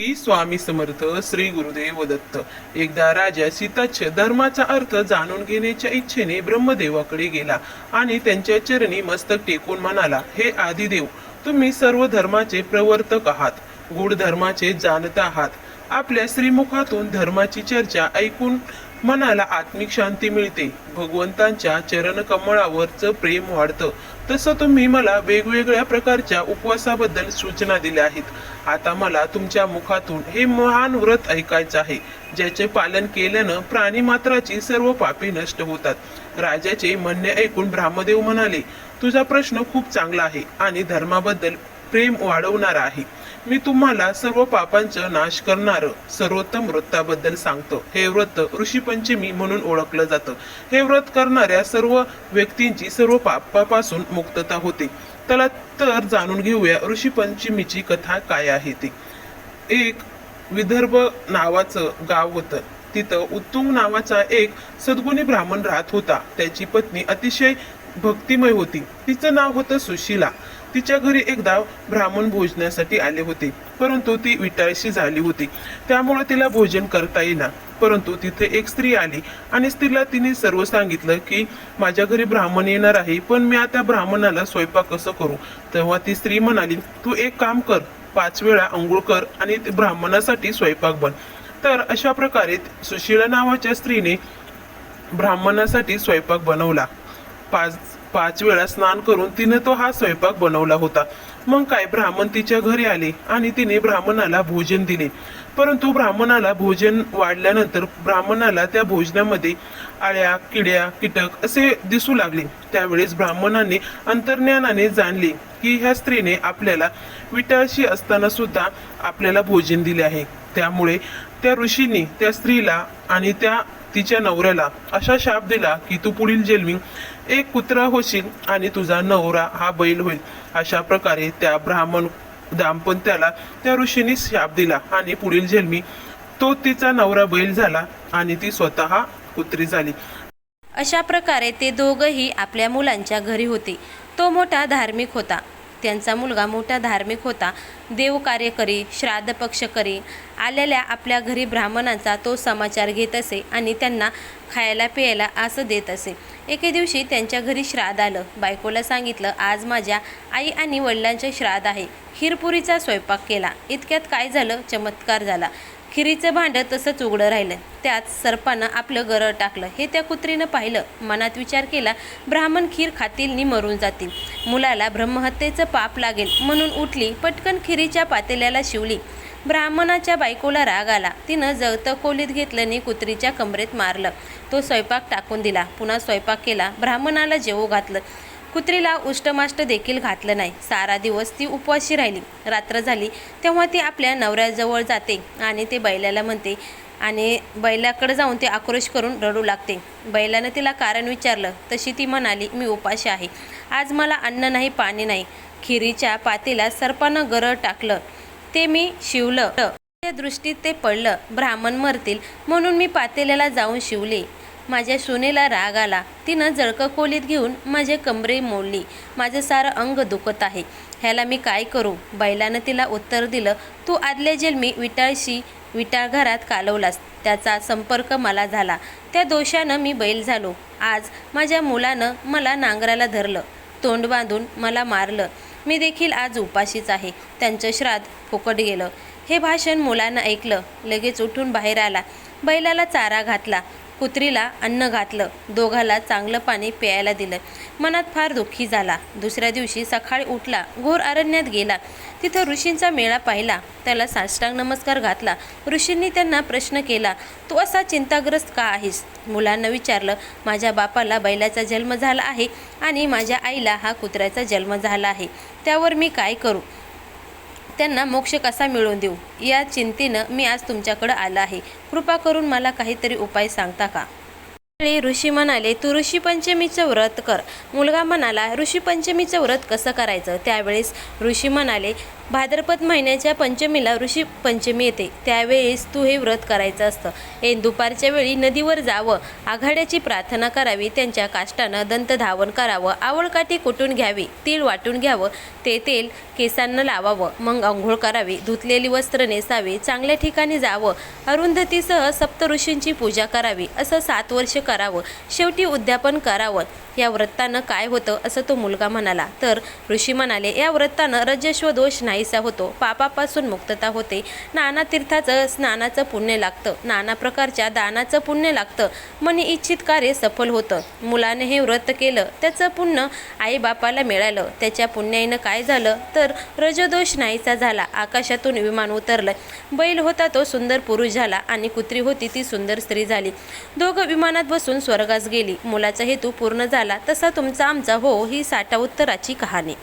श्री स्वामी समर्थ श्री गुरुदेव दत्त. एकदा राजा सीताच्छ धर्माचा अर्थ जाणून घेण्याच्या इच्छेने ब्रह्मदेवाकडे गेला आणि त्यांच्या चरणी मस्तक टेकून म्हणाला हे आदिदेव तुम्ही सर्व धर्माचे प्रवर्तक आहात गुढ धर्माचे जाणता आहात. आपल्या श्रीमुखातून धर्माची चर्चा ऐकून मनाला आत्मिक शांती मिळते. भगवंतांच्या चरणकमळावरच प्रेम वाढतं. तसं तुम्ही मला वेगवेगळ्या प्रकारच्या उपवासाबद्दल सूचना दिल्या आहेत. आता मला तुमच्या मुखातून हे महान व्रत ऐकायचं आहे ज्याचे पालन केल्यानं प्राणी मात्राची सर्व पापे नष्ट होतात. राजाचे म्हणणे ऐकून ब्राह्मदेव म्हणाले तुझा प्रश्न खूप चांगला आहे आणि धर्माबद्दल प्रेम वाढवणार आहे. मी तुम्हाला सर्व पापांचं नाश करणार सर्वोत्तम व्रताबद्दल सांगतो. हे व्रत ऋषीपंचमी म्हणून ओळखलं जातं. हे व्रत करणाऱ्या सर्व व्यक्तींची सर्व पापापासून मुक्तता होते. त्याला तर जाणून घेऊया ऋषीपंचमीची कथा काय आहे ती. एक विदर्भ नावाचं गाव होतं. तिथं उत्तुंग नावाचा एक सद्गुणी ब्राह्मण राहत होता. त्याची पत्नी अतिशय भक्तिमय होती. तिचं नाव होतं सुशीला. तिच्या घरी एकदा ब्राह्मण भोजनासाठी आले होते. परंतु ती विटाळशी झाली होती. त्यामुळे तिला भोजन करता येईना. परंतु तिथे एक स्त्री आली आणि स्त्रीला तिने सर्व सांगितलं की माझ्या घरी ब्राह्मण येणार आहे पण मी आता ब्राह्मणाला स्वयंपाक कसं करू? तेव्हा ती स्त्री म्हणाली तू एक काम कर पाच वेळा अंघोळ कर आणि ते ब्राह्मणासाठी स्वयंपाक बन. तर अशा प्रकारे सुशीला नावाच्या स्त्रीने ब्राह्मणासाठी स्वयंपाक बनवला. पाच पाच वेळा स्नान करून तिने तो हा स्वयंपाक बनवला होता. मग काय ब्राह्मण तिच्या घरी आले आणि तिने ब्राह्मणाला भोजन दिले. परंतु ब्राह्मणाला भोजन वाढल्यानंतर ब्राह्मणाला त्या भोजनामध्ये आळ्या किड्या कीटक असे दिसू लागले. त्यावेळेस ब्राह्मणाने अंतर्ज्ञानाने जाणले की ह्या स्त्रीने आपल्याला विटाळशी असताना सुद्धा आपल्याला भोजन दिले आहे. त्यामुळे त्या ऋषींनी त्या स्त्रीला आणि त्या तिच्या नवऱ्याला असा शाप दिला की तू पुढील जन्मी एक कुत्रा होशील आणि तुझा नवरा हा बैल होईल. अशा प्रकारे त्या ब्राह्मण दाम्पत्याला त्या ऋषीने शाप दिला आणि पुढील जन्मी तो तिचा नवरा बैल झाला आणि ती स्वतः कुत्री झाली. अशा प्रकारे ते दोघंही आपल्या मुलांच्या घरी होते. तो मोठा धार्मिक होता. त्यांचा मुलगा मोठा धार्मिक होता. देवकार्य करी श्राद्ध पक्ष करी. आलेल्या आपल्या घरी ब्राह्मणांचा तो समाचार घेत असे आणि त्यांना खायला प्यायला असं देत असे. एके दिवशी त्यांच्या घरी श्राद्ध आलं. बायकोला सांगितलं आज माझ्या आई आणि वडिलांचे श्राद्ध आहे. खीरपुरीचा स्वयंपाक केला. इतक्यात काय झालं? चमत्कार झाला. खिरीचं भांडं तसंच उघडं राहिलं. त्यात सर्पानं आपलं गरळ टाकलं. हे त्या कुत्रीनं पाहिलं. मनात विचार केला ब्राह्मण खीर खातील नि मरून जातील. मुलाला ब्रह्महत्येचं पाप लागेल म्हणून उठली पटकन खिरीच्या पातेल्याला शिवली. ब्राह्मणाच्या बायकोला राग आला. तिनं जळतं कोलीत घेतलं नि कुत्रीच्या कमरेत मारलं. तो स्वयंपाक टाकून दिला. पुन्हा स्वयंपाक केला. ब्राह्मणाला जेवू घातलं. कुत्रीला उष्टमाष्ट देखील घातलं नाही. सारा दिवस ती उपवाशी राहिली. रात्र झाली तेव्हा ती आपल्या नवऱ्याजवळ जाते आणि ते बैलाला म्हणते आणि बैलाकडे जाऊन ते आक्रोश करून रडू लागते. बैलानं तिला कारण विचारलं. तशी ती म्हणाली मी उपाशी आहे. आज मला अन्न नाही पाणी नाही. खिरीच्या पातेला सर्पानं गरळ टाकलं. ते मी शिवलं. त्या दृष्टीत ते पडलं. ब्राह्मण मरतील. म्हणून मी पातेल्याला जाऊन शिवले. माझ्या सुनेला राग आला. तिनं जळकं खोलीत घेऊन माझे कमरे मोडली. माझं सारं अंग दुखत आहे. ह्याला मी काय करू? बैलानं तिला उत्तर दिलं तू आदल्या जन्मी विटाळशी विटाळ घरात कालवलास. त्याचा संपर्क मला झाला. त्या दोषानं मी बैल झालो. आज माझ्या मुलानं मला नांगराला धरलं. तोंड बांधून मला मारलं. मी देखील आज उपाशीच आहे. त्यांचं श्राद्ध फुकट गेलं. हे भाषण मुलानं ऐकलं. लगेच उठून बाहेर आला. बैलाला चारा घातला. कुत्रीला अन्न घातलं. दोघाला चांगलं पाणी प्यायला दिलं. मनात फार दुःखी झाला. दुसऱ्या दिवशी सकाळी उठला. घोर अरण्यात गेला. तिथं ऋषींचा मेळा पाहिला. त्याला साष्टांग नमस्कार घातला. ऋषींनी त्यांना प्रश्न केला तू असा चिंताग्रस्त का आहेस? मुलांना विचारलं माझ्या बापाला बैलाचा जन्म झाला आहे आणि माझ्या आईला हा कुत्र्याचा जन्म झाला आहे. त्यावर मी काय करू? त्यांना मोक्ष कसा मिळवून देऊ? या चिंतेनं मी आज तुमच्याकडं आलं आहे. कृपा करून मला काहीतरी उपाय सांगता का? त्यावेळी ऋषी म्हणाले तू ऋषीपंचमीचं व्रत कर. मुलगा म्हणाला ऋषीपंचमीचं व्रत कसं करायचं? त्यावेळेस ऋषी म्हणाले भाद्रपद महिन्याच्या पंचमीला ऋषी पंचमी येते. त्यावेळेस तू हे व्रत करायचं असतं. हे दुपारच्या वेळी नदीवर जावं. आघाड्याची प्रार्थना करावी. त्यांच्या काष्टानं दंतधावन करावं. आवळकाठी कुटून घ्यावी. तीळ वाटून घ्यावं. ते तेल केसांना लावावं. मग आंघोळ करावी. धुतलेली वस्त्र नेसावी. चांगल्या ठिकाणी जावं. अरुंधतीसह सप्त ऋषींची पूजा करावी. असं सात वर्ष करावं. शेवटी उद्यापन करावं. या व्रतानं काय होतं असं तो मुलगा म्हणाला. तर ऋषी म्हणाले या व्रतानं रजस्व दोष नाहीसा होतो. पापापासून मुक्तता होते. नाना तीर्थाचं स्नानाचं पुण्य लागतं. नाना प्रकारच्या दानाचं पुण्य लागतं. मनी इच्छित कार्य सफल होतं. मुलाने हे व्रत केलं. त्याचं पुण्य आईबापाला मिळालं. त्याच्या पुण्याईनं काय झालं? तर रजदोष नाहीसा झाला. आकाशातून विमान उतरलं. बैल होता तो सुंदर पुरुष झाला आणि कुत्री होती ती सुंदर स्त्री झाली. दोघं विमानात बसून स्वर्गास गेली. मुलाचा हेतू पूर्ण झाला. झाला तसा तुमचा आमचा हो ही साठा उत्तराची कहाणी.